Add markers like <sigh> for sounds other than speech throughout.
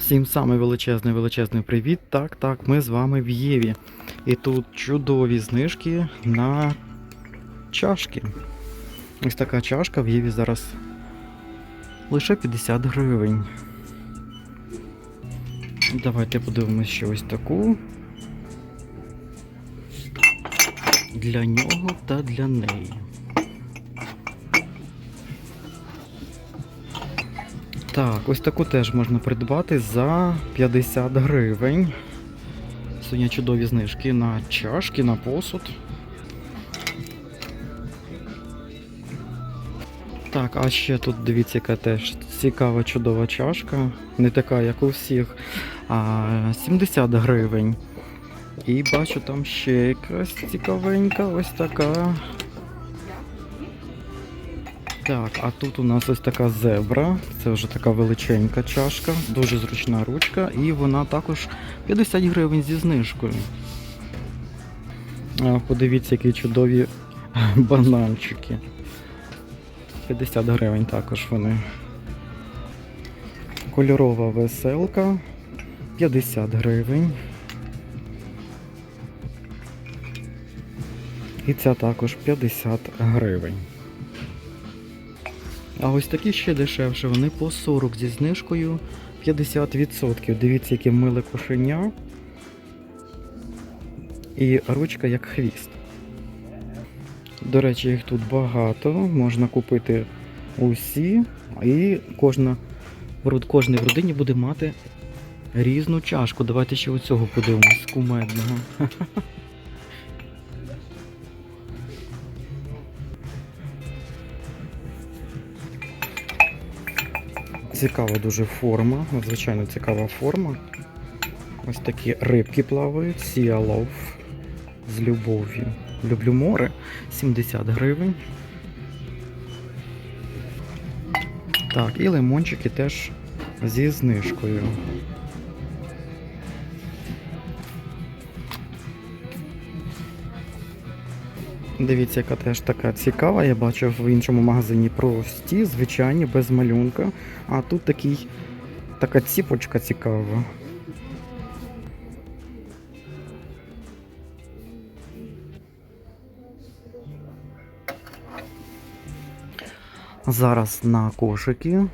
Всім саме величезний величезний привіт. Так, так, ми з вами в Єві. І тут чудові знижки на чашки. Ось така чашка в Єві зараз лише 50 гривень. Давайте подивимось ще ось таку. Для нього та для неї. Так, ось таку теж можна придбати за 50 гривень. Сьогодні чудові знижки на чашки, на посуд. Так, а ще тут дивіться, яка теж цікава чудова чашка. Не така, як у всіх, а 70 гривень. І бачу там ще якась цікавенька, ось така. Так, а тут у нас ось така зебра. Це вже така величенька чашка, дуже зручна ручка, і вона також 50 гривень зі знижкою. Подивіться, які чудові <laughs> бананчики. 50 гривень також вони. Кольорова веселка 50 гривень. І ця також 50 гривень. А ось такі ще дешевше, вони по 40 зі знижкою 50%. Дивіться, яке миле кошеня. І ручка як хвіст. До речі, їх тут багато, можна купити усі, і кожна, в- в родині буде мати різну чашку. Давайте ще оцього подивимось, кумедного. Цікава дуже форма, надзвичайно цікава форма. Ось такі рибки плавають, Sea Love з любов'ю. Люблю море 70 гривень. Так, і лимончики теж зі знижкою. Дивіться, яка теж така цікава. Я бачив в іншому магазині прості, звичайні, без малюнка. А тут такий, така ціпочка цікава. Зараз на кошики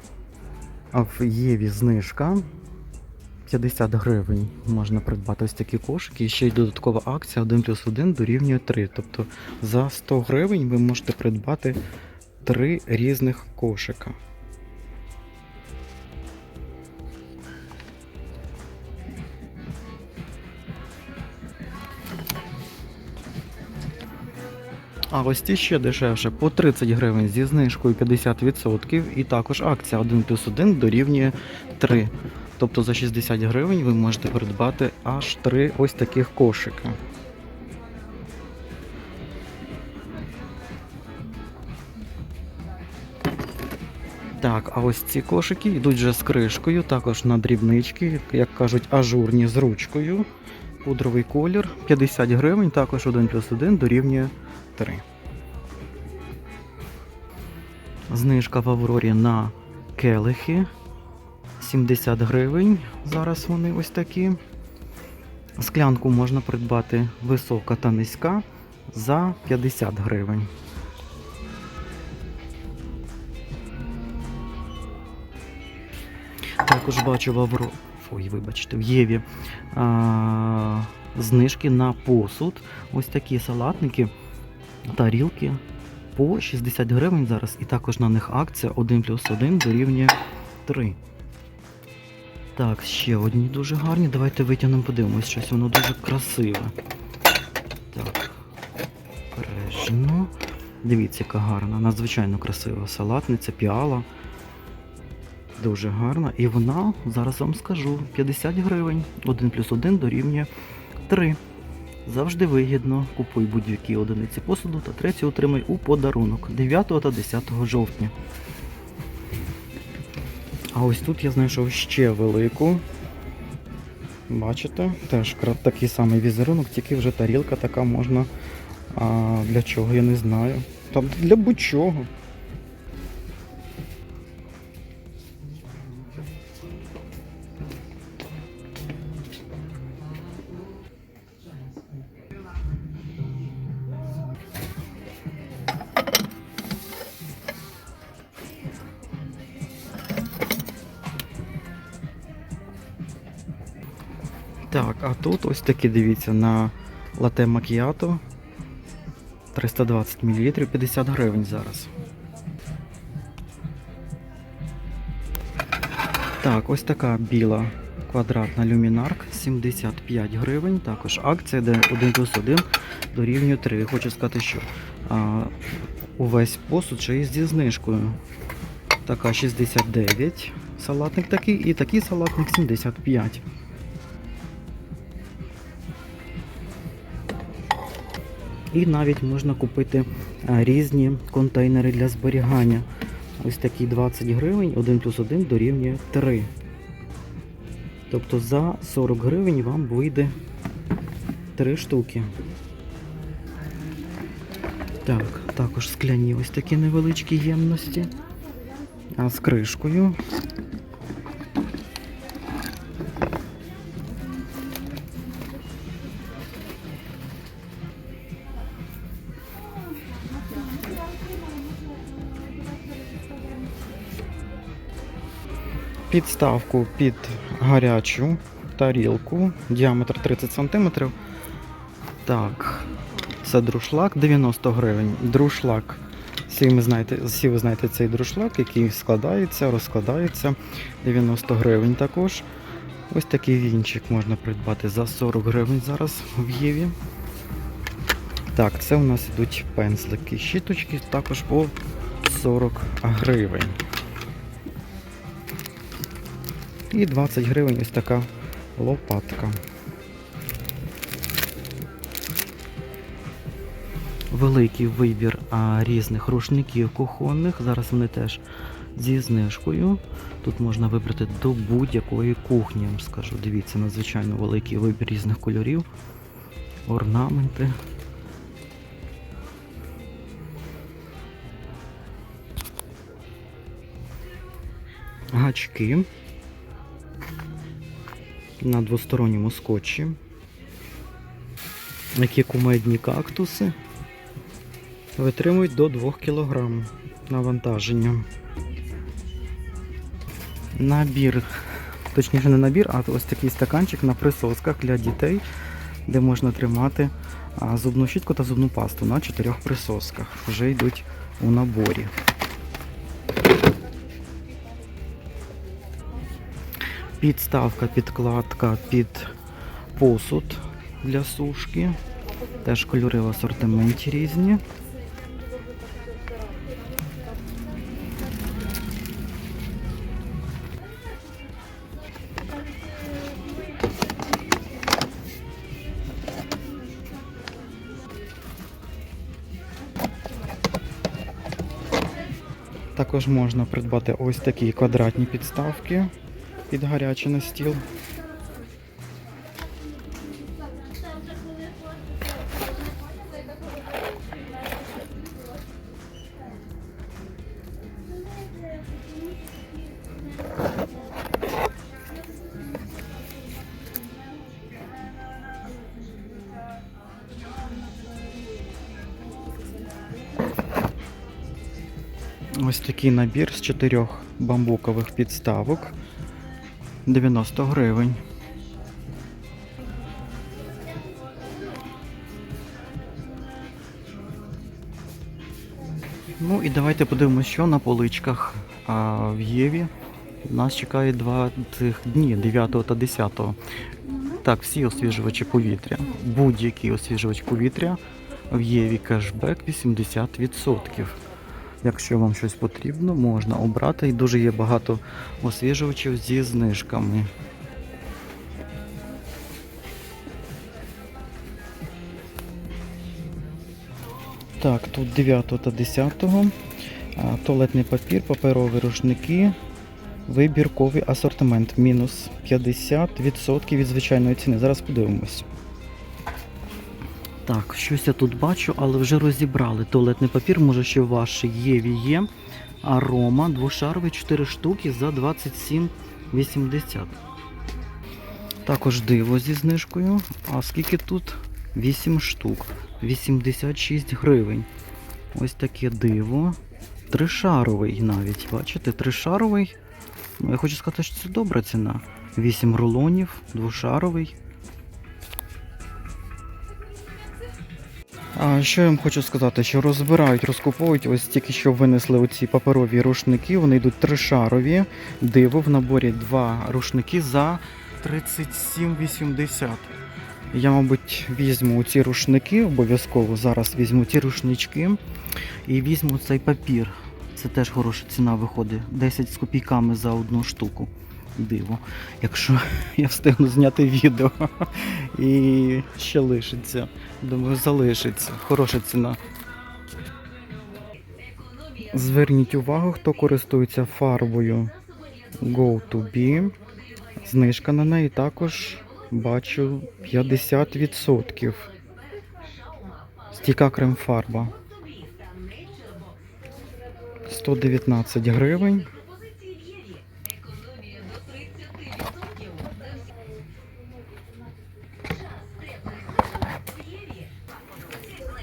в Єві знижка. 50 гривень можна придбати ось такі кошики. І ще й додаткова акція 1 плюс 1 дорівнює 3. Тобто за 100 гривень ви можете придбати 3 різних кошика. А ось ті ще дешевше по 30 гривень зі знижкою 50%. І також акція 1 плюс 1 дорівнює 3. Тобто за 60 гривень ви можете придбати аж 3 ось таких кошика. Так, а ось ці кошики йдуть вже з кришкою, також на дрібнички, як кажуть, ажурні з ручкою. Пудровий колір 50 гривень, також 1 плюс 1 дорівнює 3. Знижка в Аврорі на келихи 70 гривень. Зараз вони ось такі. Склянку можна придбати висока та низька за 50 гривень. Також бачу в Авро... Ой, вибачте, в Єві а, знижки на посуд. Ось такі салатники, тарілки по 60 гривень зараз. І також на них акція 1 плюс 1 дорівнює 3. Так, ще одні дуже гарні. Давайте витягнемо, подивимось, щось воно дуже красиве. Так, бережно. Дивіться, яка гарна, надзвичайно красива салатниця, піала. Дуже гарна. І вона, зараз вам скажу, 50 гривень. 1 плюс 1 дорівнює 3. Завжди вигідно. Купуй будь-які одиниці посуду та третю отримай у подарунок 9 та 10 жовтня. А ось тут я знайшов ще велику. Бачите? Теж такий самий візерунок, тільки вже тарілка така можна. А, для чого, я не знаю. Та для будь-чого. Так, а тут ось такі, дивіться, на лате макіато 320 мл, 50 гривень зараз. Так, ось така біла квадратна люмінарк 75 гривень. Також акція, де 1 плюс 1 дорівнює 3. Хочу сказати, що а, увесь посуд ще є зі знижкою. Така 69 салатник такий і такий салатник 75. І навіть можна купити різні контейнери для зберігання. Ось такі 20 гривень, 1 плюс 1 дорівнює 3. Тобто за 40 гривень вам вийде 3 штуки. Так, також скляні ось такі невеличкі ємності. А з кришкою. Підставку під гарячу тарілку, діаметр 30 см. Так, це друшлак 90 гривень. Друшлак. Всі ви знаєте, всі ви знаєте цей друшлак, який складається, розкладається 90 гривень також. Ось такий вінчик можна придбати за 40 гривень зараз в Єві. Так, це у нас йдуть пензлики. Щіточки також по 40 гривень. І 20 гривень ось така лопатка. Великий вибір а, різних рушників кухонних. Зараз вони теж зі знижкою. Тут можна вибрати до будь-якої кухні, я вам скажу. Дивіться, надзвичайно великий вибір різних кольорів, орнаменти. Гачки на двосторонньому скотчі. Які кумедні кактуси витримують до 2 кг навантаження. Набір, точніше не набір, а ось такий стаканчик на присосках для дітей, де можна тримати зубну щітку та зубну пасту на чотирьох присосках. Вже йдуть у наборі. Підставка, підкладка під посуд для сушки. Теж кольори в асортименті різні. Також можна придбати ось такі квадратні підставки під гарячий на стіл. Ось такий набір з чотирьох бамбукових підставок. 90 гривень. Ну і давайте подивимося, що на поличках а, в Єві. Нас чекає два цих дні, 9 та 10. Так, всі освіжувачі повітря. Будь-який освіжувач повітря в Єві кешбек 80%. Якщо вам щось потрібно, можна обрати. І дуже є багато освіжувачів зі знижками. Так, тут 9 та 10. А, Туалетний папір, паперові рушники, вибірковий асортимент. Мінус 50% від звичайної ціни. Зараз подивимось. Так, щось я тут бачу, але вже розібрали. Туалетний папір, може ще в вашій Єві є. Арома, двошаровий 4 штуки за 27,80. Також диво зі знижкою. А скільки тут? 8 штук. 86 гривень. Ось таке диво. Тришаровий навіть. Бачите, тришаровий. Я хочу сказати, що це добра ціна. 8 рулонів, двошаровий. А що я вам хочу сказати, що розбирають, розкуповують, ось тільки що винесли оці паперові рушники, вони йдуть тришарові. Диво в наборі два рушники за 37,80. Я, мабуть, візьму ці рушники, обов'язково зараз візьму ті рушнички і візьму цей папір. Це теж хороша ціна виходить. 10 з копійками за одну штуку. Диво. Якщо я встигну зняти відео і ще лишиться. Думаю, залишиться. Хороша ціна. Зверніть увагу, хто користується фарбою Go to Be. Знижка на неї також бачу 50%. Стіка крем-фарба. 119 гривень.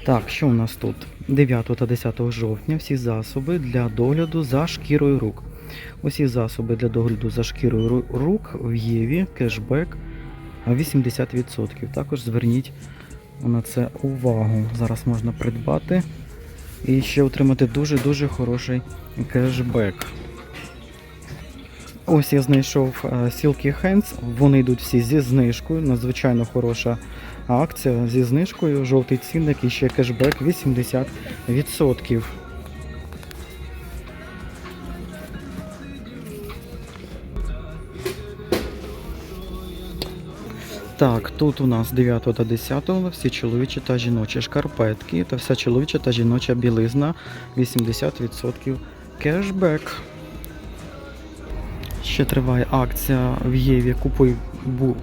Так, що у нас тут? 9 та 10 жовтня всі засоби для догляду за шкірою рук. Усі засоби для догляду за шкірою рук в Єві, кешбек 80%. Також зверніть на це увагу. Зараз можна придбати і ще отримати дуже-дуже хороший кешбек. Ось я знайшов е, Silky Hands. Вони йдуть всі зі знижкою. Надзвичайно хороша акція зі знижкою. Жовтий цінник і ще кешбек 80%. Так, тут у нас 9 та 10 всі чоловічі та жіночі шкарпетки та вся чоловіча та жіноча білизна 80% кешбек. Ще триває акція в Єві. Купуй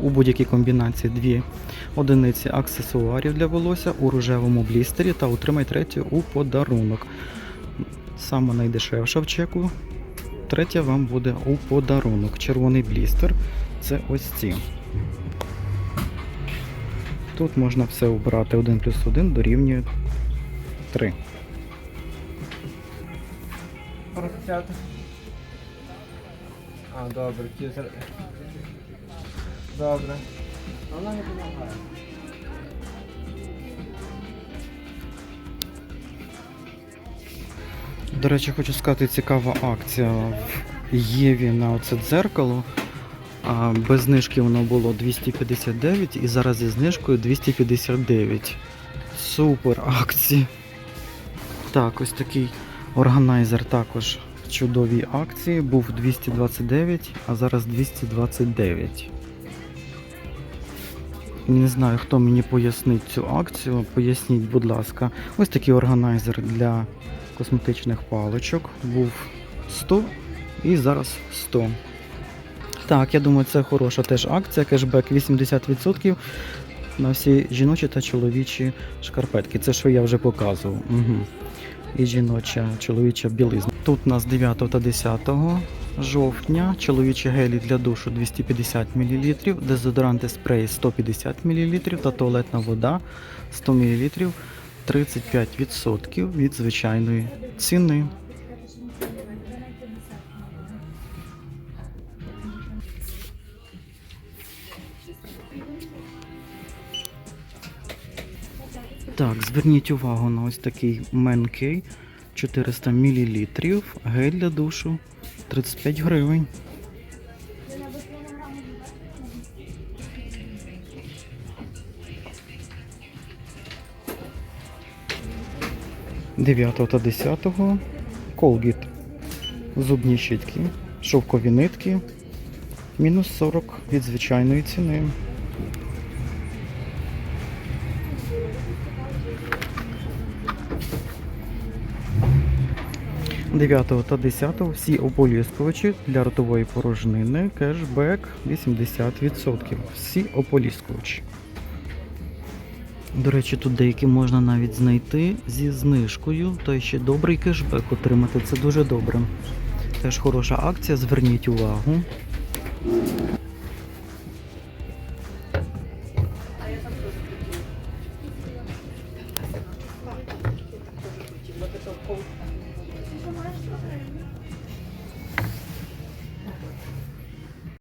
у будь-якій комбінації дві одиниці аксесуарів для волосся у рожевому блістері та отримай третю у подарунок. Саме найдешевша в чеку. Третя вам буде у подарунок. Червоний блістер це ось ці. Тут можна все обрати 1 плюс 1 дорівнює 3. 40. А, добре, ті зр- Добре. Вона не допомагає. До речі, хочу сказати, цікава акція в Єві на оце дзеркало. Без знижки воно було 259 і зараз зі знижкою 259. Супер акції. Так, ось такий органайзер також чудовій акції. Був 229, а зараз 229. Не знаю, хто мені пояснить цю акцію. Поясніть, будь ласка. Ось такий органайзер для косметичних паличок. Був 100 і зараз 100. Так, я думаю, це хороша теж акція. Кешбек 80% на всі жіночі та чоловічі шкарпетки. Це що я вже показував. Угу. І жіноча, чоловіча білизна. Тут у нас 9 та 10 жовтня. Чоловічі гелі для душу 250 мл, дезодоранти спреї 150 мл та туалетна вода 100 мл 35% від звичайної ціни. Так, зверніть увагу на ось такий Менкей 400 мл, гель для душу 35 гривень. Дев'ятого та 10 Колгіт. Зубні щітки, шовкові нитки. Мінус 40 від звичайної ціни. 9 та 10 всі ополіскувачі для ротової порожнини кешбек 80%. Всі ополіскувачі. До речі, тут деякі можна навіть знайти зі знижкою, та ще добрий кешбек отримати. Це дуже добре. Теж хороша акція, зверніть увагу.